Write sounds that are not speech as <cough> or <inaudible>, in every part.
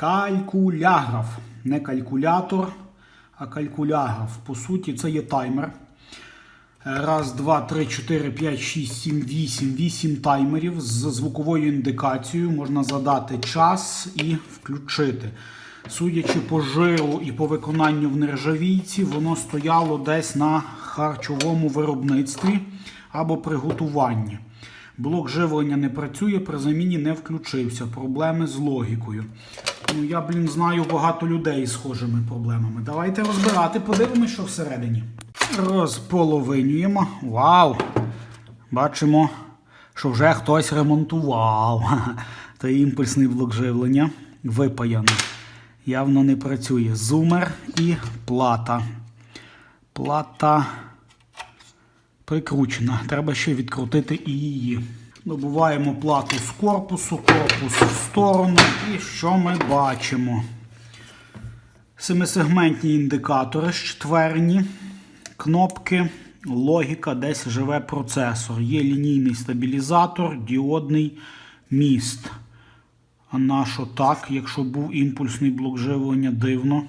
Калькуляграф. Не калькулятор, а калькуляграф. По суті, це є таймер. Раз, два, три, чотири, п'ять, шість, сім, вісім. Вісім таймерів з звуковою індикацією. Можна задати час і включити. Судячи по жиру і по виконанню в нержавійці, воно стояло десь на харчовому виробництві або приготуванні. Блок живлення не працює, при заміні не включився. Проблеми з логікою. Ну, я, блін, знаю багато людей з схожими проблемами. Давайте розбирати, подивимося, що всередині. Розполовинюємо. Вау! Бачимо, що вже хтось ремонтував. <laughs> Та імпульсний блок живлення випаяний. Явно не працює. Зумер і плата. Плата прикручена. Треба ще відкрутити і її. Добуваємо плату з корпусу, корпус в сторону. І що ми бачимо? Семисегментні індикатори четверні, кнопки, логіка, десь живе процесор. Є лінійний стабілізатор, діодний міст. А на що так, якщо був імпульсний блок живлення, дивно.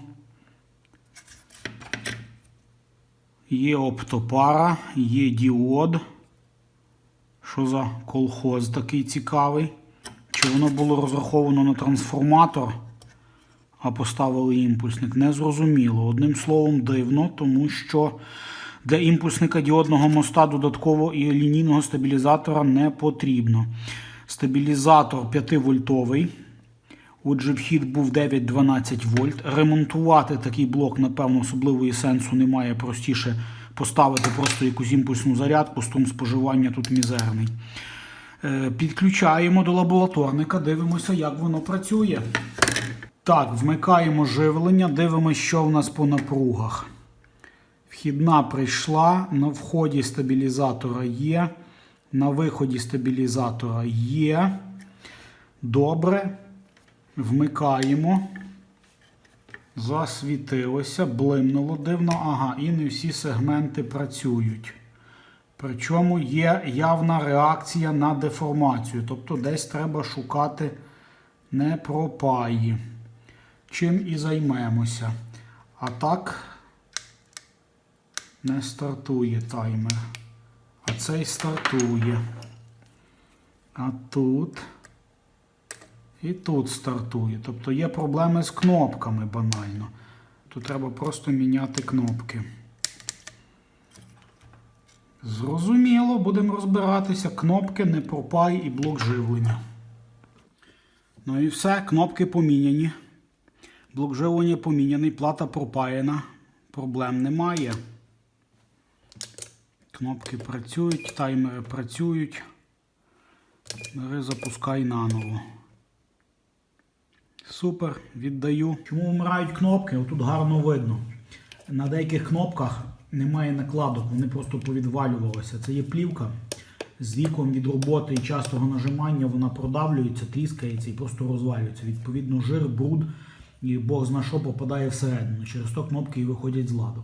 Є оптопара, є діод. Що за колхоз такий цікавий? Чи воно було розраховано на трансформатор, а поставили імпульсник? Незрозуміло. Одним словом, дивно, тому що для імпульсника діодного моста додатково і лінійного стабілізатора не потрібно. Стабілізатор 5-вольтовий. Отже, вхід був 9-12 вольт. Ремонтувати такий блок, напевно, особливої сенсу немає. Простіше поставити просто якусь імпульсну зарядку, струм споживання тут мізерний. Е, Підключаємо до лабораторника, дивимося, як воно працює. Так, вмикаємо живлення, дивимося, що в нас по напругах. Вхідна прийшла, на вході стабілізатора є, на виході стабілізатора є. Добре. Вмикаємо. Засвітилося, блимнуло дивно. Ага, і не всі сегменти працюють. Причому є явна реакція на деформацію. Тобто десь треба шукати непропаї. Чим і займемося. А так не стартує таймер. А цей стартує. А тут. І тут стартує. Тобто є проблеми з кнопками банально. Тут треба просто міняти кнопки. Зрозуміло, будемо розбиратися. Кнопки, не пропай і блок живлення. Ну і все, кнопки поміняні. Блок живлення поміняний, плата пропаяна. Проблем немає. Кнопки працюють, таймери працюють. Бери, запускай наново. Супер, віддаю. Чому вмирають кнопки? Отут гарно видно. На деяких кнопках немає накладок, вони просто повідвалювалися. Це є плівка. З віком від роботи і частого нажимання вона продавлюється, тріскається і просто розвалюється. Відповідно, жир, бруд і Бог зна що попадає всередину. Через то кнопки і виходять з ладу.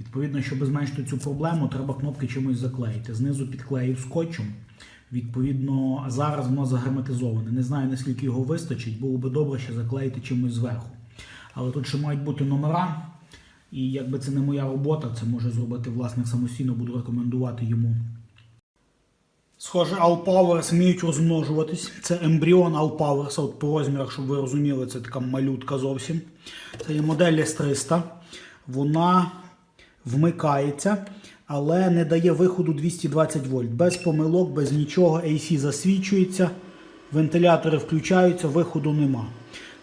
Відповідно, щоб зменшити цю проблему, треба кнопки чимось заклеїти. Знизу підклеїв скотчем. Відповідно, зараз воно загерметизоване. Не знаю, наскільки його вистачить, було би добре ще заклеїти чимось зверху. Але тут ще мають бути номера. І якби це не моя робота, це може зробити власник самостійно, буду рекомендувати йому. Схоже, All Powers вміють розмножуватись. Це ембріон All Powers, от по розмірах, щоб ви розуміли, це така малютка зовсім. Це є модель S300. Вона вмикається, але не дає виходу 220 вольт. Без помилок, без нічого. AC засвічується, вентилятори включаються, виходу нема.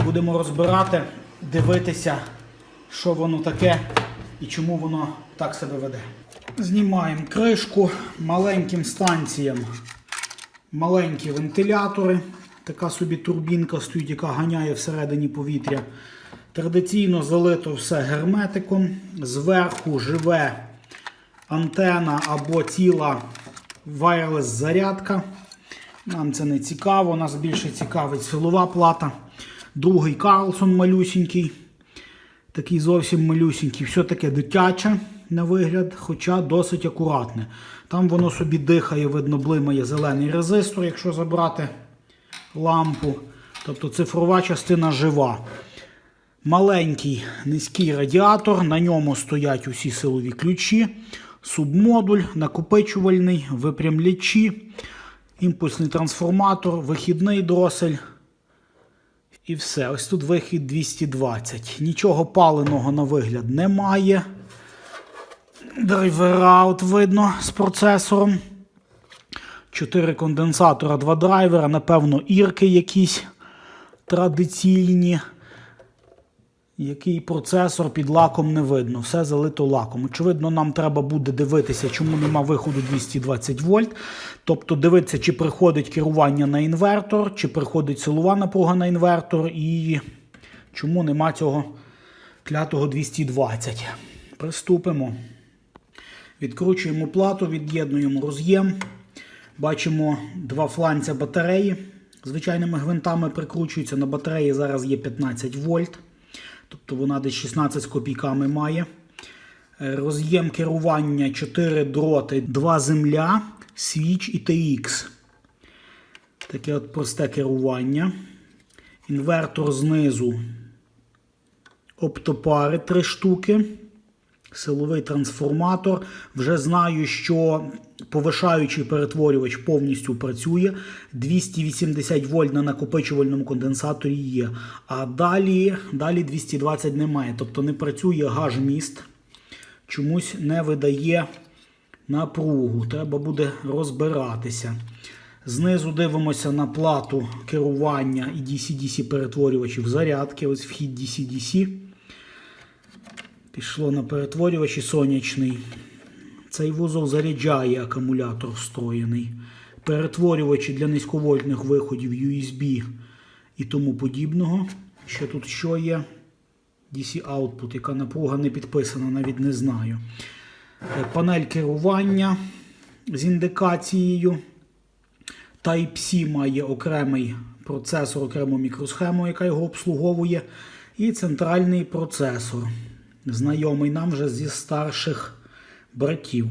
Будемо розбирати, дивитися, що воно таке і чому воно так себе веде. Знімаємо кришку маленьким станціям. Маленькі вентилятори. Така собі турбінка стоїть, яка ганяє всередині повітря. Традиційно залито все герметиком. Зверху живе антена або ціла wireless зарядка. Нам це не цікаво, нас більше цікавить силова плата. Другий Карлсон малюсінький. Такий зовсім малюсінький. Все таке дитяче на вигляд, хоча досить акуратне. Там воно собі дихає, видно, блимає зелений резистор, якщо забрати лампу. Тобто цифрова частина жива. Маленький низький радіатор, на ньому стоять усі силові ключі, субмодуль, накопичувальний, випрямлячі, імпульсний трансформатор, вихідний дросель. І все. Ось тут вихід 220. Нічого паленого на вигляд немає. Драйвера видно з процесором. Чотири конденсатора, два драйвера, напевно, ірки якісь традиційні. Який процесор під лаком не видно, все залито лаком. Очевидно, нам треба буде дивитися, чому нема виходу 220 вольт. Тобто дивитися, чи приходить керування на інвертор, чи приходить силова напруга на інвертор, і чому нема цього клятого 220. Приступимо. Відкручуємо плату, від'єднуємо роз'єм. Бачимо два фланця батареї. Звичайними гвинтами прикручуються. На батареї зараз є 15 вольт. Тобто вона десь 16 з копійками має. Е, Роз'єм керування 4 дроти, 2 земля, свіч і TX. Таке от просте керування. Інвертор знизу. Оптопари 3 штуки. Силовий трансформатор. Вже знаю, що повишаючий перетворювач повністю працює. 280 вольт на накопичувальному конденсаторі є. А далі, далі 220 немає. Тобто не працює гаж-міст. Чомусь не видає напругу. Треба буде розбиратися. Знизу дивимося на плату керування і DC-DC перетворювачів зарядки. Ось вхід DC-DC. Пішло на перетворювачі сонячний. Цей вузол заряджає акумулятор встроєний. Перетворювачі для низьковольтних виходів USB і тому подібного. Ще тут що є? DC Output, яка напруга не підписана, навіть не знаю. Е, Панель керування з індикацією. Type-C має окремий процесор, окрему мікросхему, яка його обслуговує. І центральний процесор. Знайомий нам вже зі старших братів.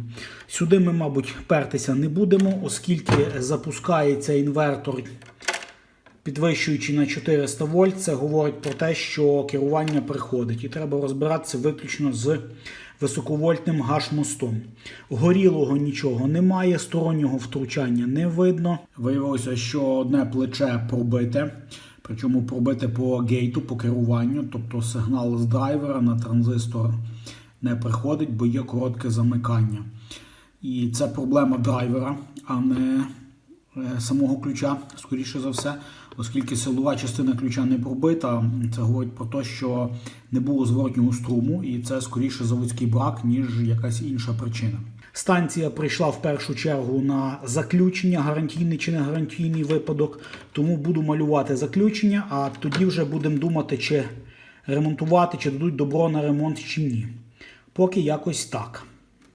Сюди ми, мабуть, пертися не будемо, оскільки запускається інвертор, підвищуючи на 400 вольт, це говорить про те, що керування приходить. І треба розбиратися виключно з високовольтним гаш-мостом. Горілого нічого немає, стороннього втручання не видно. Виявилося, що одне плече пробите. Причому пробити по гейту, по керуванню, тобто сигнал з драйвера на транзистор не приходить, бо є коротке замикання. І це проблема драйвера, а не самого ключа, скоріше за все, оскільки силова частина ключа не пробита, це говорить про те, що не було зворотнього струму, і це скоріше заводський брак, ніж якась інша причина. Станція прийшла в першу чергу на заключення, гарантійний чи не гарантійний випадок. Тому буду малювати заключення, а тоді вже будемо думати, чи ремонтувати, чи дадуть добро на ремонт, чи ні. Поки якось так.